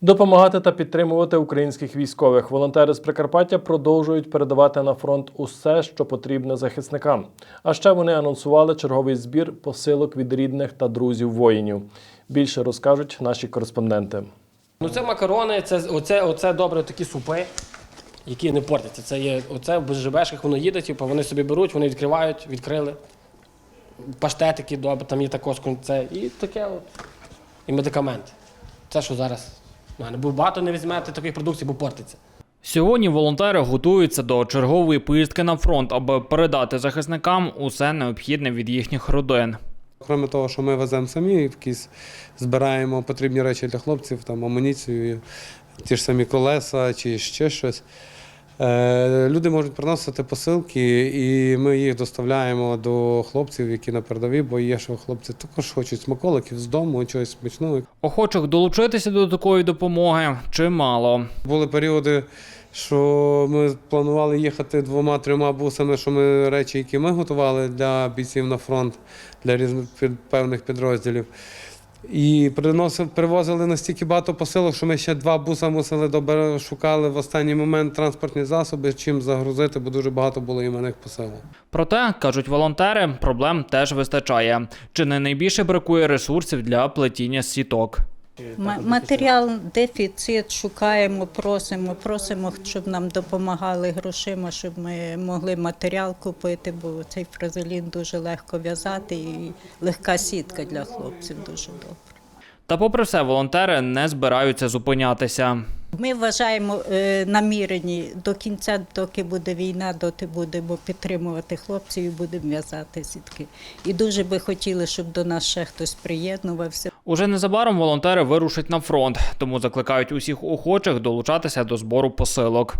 Допомагати та підтримувати українських військових. Волонтери з Прикарпаття продовжують передавати на фронт усе, що потрібне захисникам. А ще вони анонсували черговий збір посилок від рідних та друзів воїнів. Більше розкажуть наші кореспонденти. Ну це макарони, це оце, оце добре такі супи, які не портяться. Це є оце в БЖБшках воно їде, типу, вони собі беруть, вони відкривають, відкрили. Паштетики добре, там є також це і таке от. І медикаменти. Це що зараз. Бо багато не візьмете такої продукції, бо портиться. Сьогодні волонтери готуються до чергової поїздки на фронт, аби передати захисникам усе необхідне від їхніх родин. Крім того, що ми веземо самі, якісь збираємо потрібні речі для хлопців, там амуніцію, ті ж самі колеса чи ще щось. Е, Люди можуть приносити посилки, і ми їх доставляємо до хлопців, які на передовій, бо є, що хлопці також хочуть смаколиків з дому, чогось смачного. Охочих долучитися до такої допомоги чимало. Були періоди, що ми планували їхати двома-трьома бусами, що ми речі, які ми готували для бійців на фронт, для різних певних підрозділів. І приносив, привозили настільки багато посилок, що ми ще два буса мусили добре шукали в останній момент транспортні засоби, чим загрузити, бо дуже багато було іменних посилок. Проте, кажуть волонтери, проблем теж вистачає. Чи не найбільше бракує ресурсів для плетіння сіток? Ма- Матеріал дефіцит, шукаємо, просимо, просимо, щоб нам допомагали грошима, щоб ми могли матеріал купити, бо цей фразелін дуже легко в'язати і легка сітка для хлопців дуже добра. Та попри все, волонтери не збираються зупинятися. Ми вважаємо е, намірені до кінця, доки буде війна, доти будемо підтримувати хлопців і будемо в'язати сітки. І дуже би хотіли, щоб до нас ще хтось приєднувався. Уже незабаром волонтери вирушать на фронт, тому закликають усіх охочих долучатися до збору посилок.